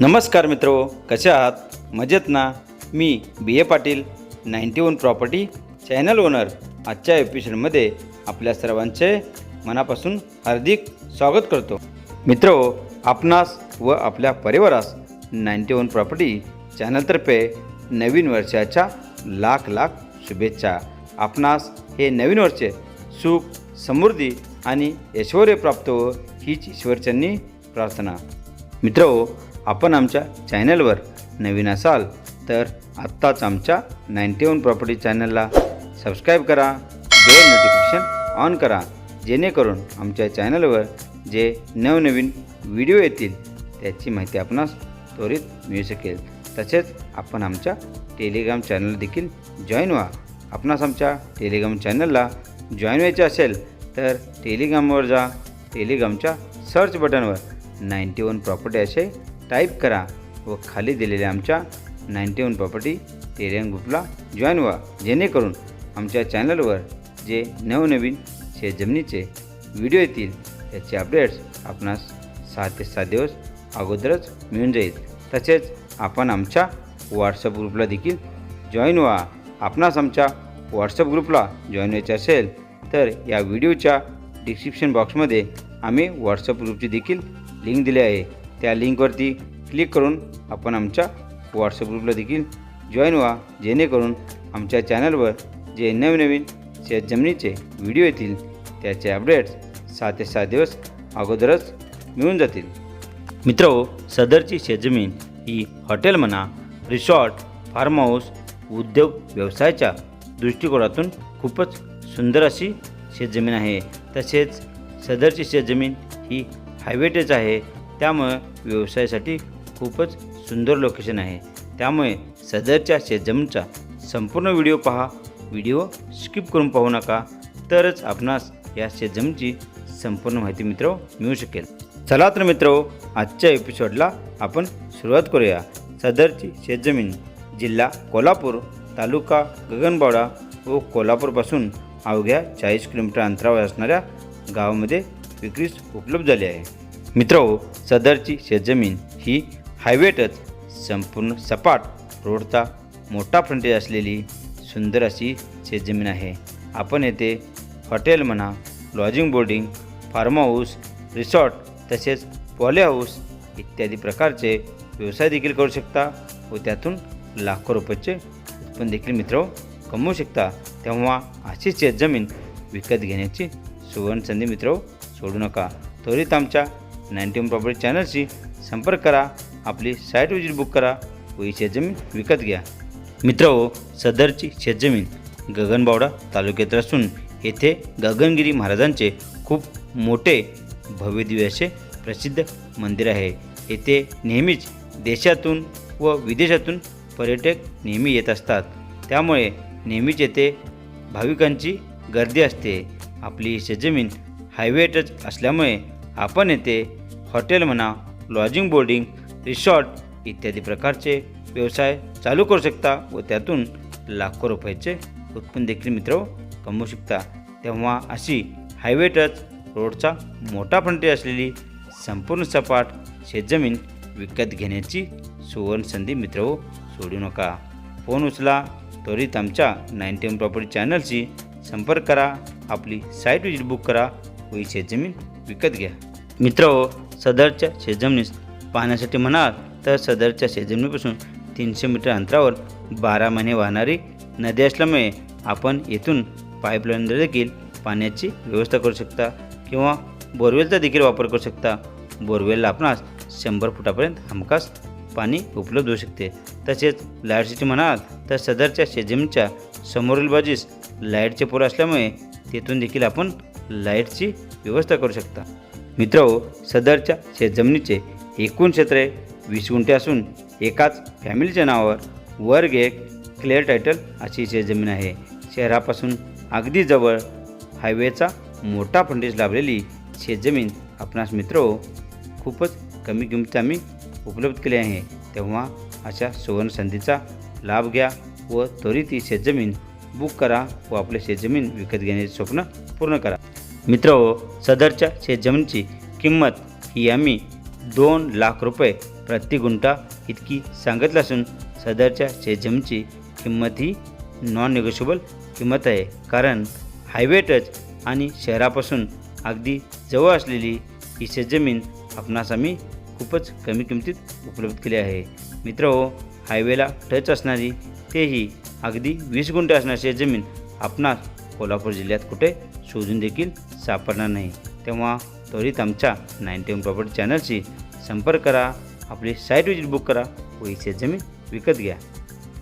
नमस्कार मित्रो कसे आहात? मजेत ना? मी B A Patil ninety one property channel owner. आजच्या एपिसोडमध्ये आपल्या सर्वांचे मनापासून हार्दिक स्वागत करतो. मित्रो आपणास व आपल्या परिवारास नाईन्टी वन प्रॉपर्टी चॅनलतर्फे नवीन वर्षाच्या लाख लाख शुभेच्छा. आपणास हे नवीन वर्ष सुख समृद्धी आणि ऐश्वर प्राप्त हो हीच ईश्वरच्यांनी प्रार्थना. मित्रो आपण आमच्या चॅनलवर नवीन असाल तर आत्ताच आमच्या नाईन्टी वन प्रॉपर्टी चॅनलला सबस्क्राईब करा बेल नोटिफिकेशन ऑन करा जेणेकरून आमच्या चॅनलवर जे नवनवीन व्हिडिओ येतील त्याची माहिती आपणास त्वरित मिळू शकेल. तसेच आपण आमच्या टेलिग्राम चॅनल देखील जॉईन व्हा. आपणास आमच्या टेलिग्राम चॅनलला जॉईन व्हायचे असेल तर टेलिग्रामवर जा टेलिग्रामच्या सर्च बटनवर नाईन्टी वन प्रॉपर्टी असे टाईप करा व खाली दिलेल्या आमच्या नाईन्टी वन प्रॉपर्टी टेरियन ग्रुपला जॉईन व्हा. जेणेकरून आमच्या चॅनलवर जे नवनवीन शेतजमिनीचे व्हिडिओ येतील त्याचे अपडेट्स आपणास सहा ते सात दिवस अगोदरच मिळून जाईल. तसेच आपण आमच्या व्हॉट्सअप ग्रुपला देखील जॉईन व्हा. आपणास आमच्या व्हॉट्सअप ग्रुपला जॉईन व्हायचे असेल तर या व्हिडिओच्या डिस्क्रिप्शन बॉक्समध्ये आम्ही व्हॉट्सअप ग्रुपची देखील लिंक दिली आहे. त्या लिंकवरती क्लिक करून आपण आमच्या व्हॉट्सअप ग्रुपला देखील जॉईन व्हा जेणेकरून आमच्या चॅनलवर जे नवनवीन शेतजमिनीचे व्हिडिओ येतील त्याचे अपडेट्स सहा ते सात दिवस अगोदरच मिळून जातील. मित्रो सदरची शेतजमीन ही हॉटेल म्हणा रिसॉर्ट फार्म हाऊस उद्योग व्यवसायाच्या दृष्टिकोनातून खूपच सुंदर अशी शेतजमीन आहे. तसेच सदरची शेतजमीन ही हायवेटेच आहे. त्यामुळे व्यवसायासाठी खूपच सुंदर लोकेशन आहे. त्यामुळे सदरच्या शेतजमीनचा संपूर्ण व्हिडिओ पहा. व्हिडिओ स्किप करून पाहू नका. तरच आपणास या शेतजमीनची संपूर्ण माहिती मित्र मिळू शकेल. चला तर मित्र आजच्या एपिसोडला आपण सुरुवात करूया. सदरची शेतजमीन जिल्हा कोल्हापूर तालुका गगनबावडा व कोल्हापूरपासून अवघ्या चाळीस किलोमीटर अंतरावर असणाऱ्या गावामध्ये विक्रीस उपलब्ध झाली आहे. मित्र सदरची शेतजमीन ही हायवेटच संपूर्ण सपाट रोडचा मोठा फ्रंटेज असलेली सुंदर अशी शेतजमीन आहे. आपण येथे हॉटेल म्हणा lodging boarding farm house resort तसेच पॉले हाऊस इत्यादी प्रकारचे व्यवसाय देखील करू शकता व त्यातून लाखो रुपयाचे उत्पन्न देखील मित्र कमवू शकता. तेव्हा अशी शेतजमीन विकत घेण्याची सुवर्ण संधी मित्र सोडू नका. त्वरित आमच्या नाईन्टी वन प्रॉपर्टी चॅनलशी संपर्क करा आपली साईट विजिट बुक करा व ही शेतजमीन विकत घ्या. मित्र सदरची शेतजमीन गगनबावडा तालुक्यात असून येथे गगनगिरी महाराजांचे खूप मोठे भव्यदिव्य असे प्रसिद्ध मंदिर आहे. येथे नेहमीच देशातून व विदेशातून पर्यटक नेहमी येत असतात. त्यामुळे नेहमीच येथे भाविकांची गर्दी असते. आपली शेतजमीन हायवे टच असल्यामुळे आपण येथे हॉटेल म्हणा लॉजिंग बोर्डिंग रिसॉर्ट इत्यादी प्रकारचे व्यवसाय चालू करू शकता व त्यातून लाखो रुपयाचे उत्पन्न देखील मित्र कमवू शकता. तेव्हा अशी हायवे टच रोडचा मोठा फंटी असलेली संपूर्ण सपाट शेतजमीन विकत घेण्याची सुवर्ण संधी मित्र हो, सोडू नका. फोन उचला त्वरित आमच्या नाईन्टी वन प्रॉपर्टी चॅनलशी संपर्क करा. आपली साईट विजिट बुक करा व ही शेतजमीन विकत घ्या. मित्र हो, सदरच्या शेतजमिनीस पाहण्यासाठी म्हणाल तर सदरच्या शेजमनीपासून तीनशे मीटर अंतरावर बारा महिने वाहणारी नदी असल्यामुळे आपण येथून पाईपलाईन देखील पाण्याची व्यवस्था करू शकता किंवा बोरवेलचा देखील वापर करू शकता. बोरवेलला आपणास शंभर फुटापर्यंत हमखास पाणी उपलब्ध होऊ शकते. तसेच लाईटसाठी म्हणाल तर सदरच्या शेतजमीनच्या समोरील बाजूस लाईटचे पोर असल्यामुळे तेथून देखील आपण लाईटची व्यवस्था करू शकता. मित्र हो, सदरच्या शेतजमिनीचे एकूण क्षेत्र वीस गुंठे असून एकाच फॅमिलीच्या नावावर वर्ग एक क्लिअर टायटल अशी शेतजमीन आहे. शहरापासून अगदी जवळ हायवेचा मोठा फंडेज लाभलेली शेतजमीन आपणास मित्र हो, खूपच कमी किमतीत आम्ही उपलब्ध केले आहे. तेव्हा अशा सुवर्ण संधीचा लाभ घ्या व त्वरित ही शेतजमीन बुक करा व आपले शेतजमीन विकत घेण्याचे स्वप्न पूर्ण करा. मित्र सदरच्या शेतजमिनीची किंमत ही आम्ही दोन लाख रुपये प्रति गुंठा इतकी सांगितलं असून सदरच्या शेतजमिनीची किंमत ही नॉन निगोशिएबल किंमत आहे. कारण हायवे टच आणि शहरापासून अगदी जवळ असलेली ही शेतजमीन आपणास आम्ही खूपच कमी किमतीत उपलब्ध केली आहे. मित्र हो हायवेला टच असणारी तेही अगदी वीस गुंठे असणारी शेतजमीन आपणास कोल्हापूर जिल्ह्यात कुठे शोधून देखील सापडणार नाही. तेव्हा त्वरित आमच्या नाईन्टी वन प्रॉपर्टी चॅनलशी संपर्क करा. आपली साईट विजिट बुक करा. व ही शेतजमीन विकत घ्या.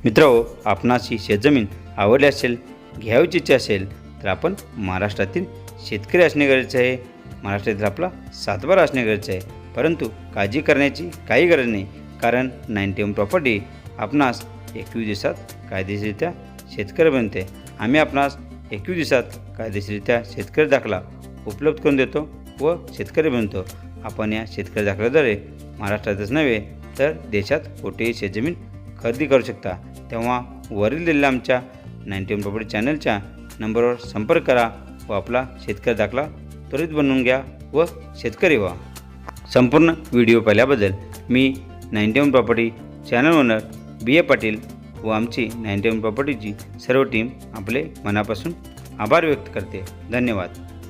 मित्रांनो आपणास ही शेतजमीन आवडली असेल घ्यावीची इच्छा असेल तर आपण महाराष्ट्रातील शेतकरी असणे गरजेचे आहे. महाराष्ट्रातील आपला सातबारा असणे गरजेचे आहे. परंतु काळजी करण्याची काही गरज नाही. कारण नाईन्टी वन प्रॉपर्टी आपणास एकवीस दिवसात कायदेशीररित्या शेतकरी बनते. आम्ही आपणास एकवीस दिवसात कायदेशीररित्या शेतकरी दाखला उपलब्ध करून देतो व शेतकरी बनतो. आपण या शेतकरी दाखल्याद्वारे महाराष्ट्रातच नव्हे तर देशात कोठेही शेतजमीन खरेदी करू शकता. तेव्हा वरील दिलेल्या आमच्या नाईन्टी वन प्रॉपर्टी चॅनलच्या नंबरवर संपर्क करा व आपला शेतकरी दाखला त्वरित बनवून घ्या व शेतकरी व्हा. संपूर्ण व्हिडिओ पाहिल्याबद्दल मी ninety one property channel owner B A Patil व आमची नाईन्टी वन प्रॉपर्टीची सर्व टीम आपले मनापासून आभार व्यक्त करते. धन्यवाद.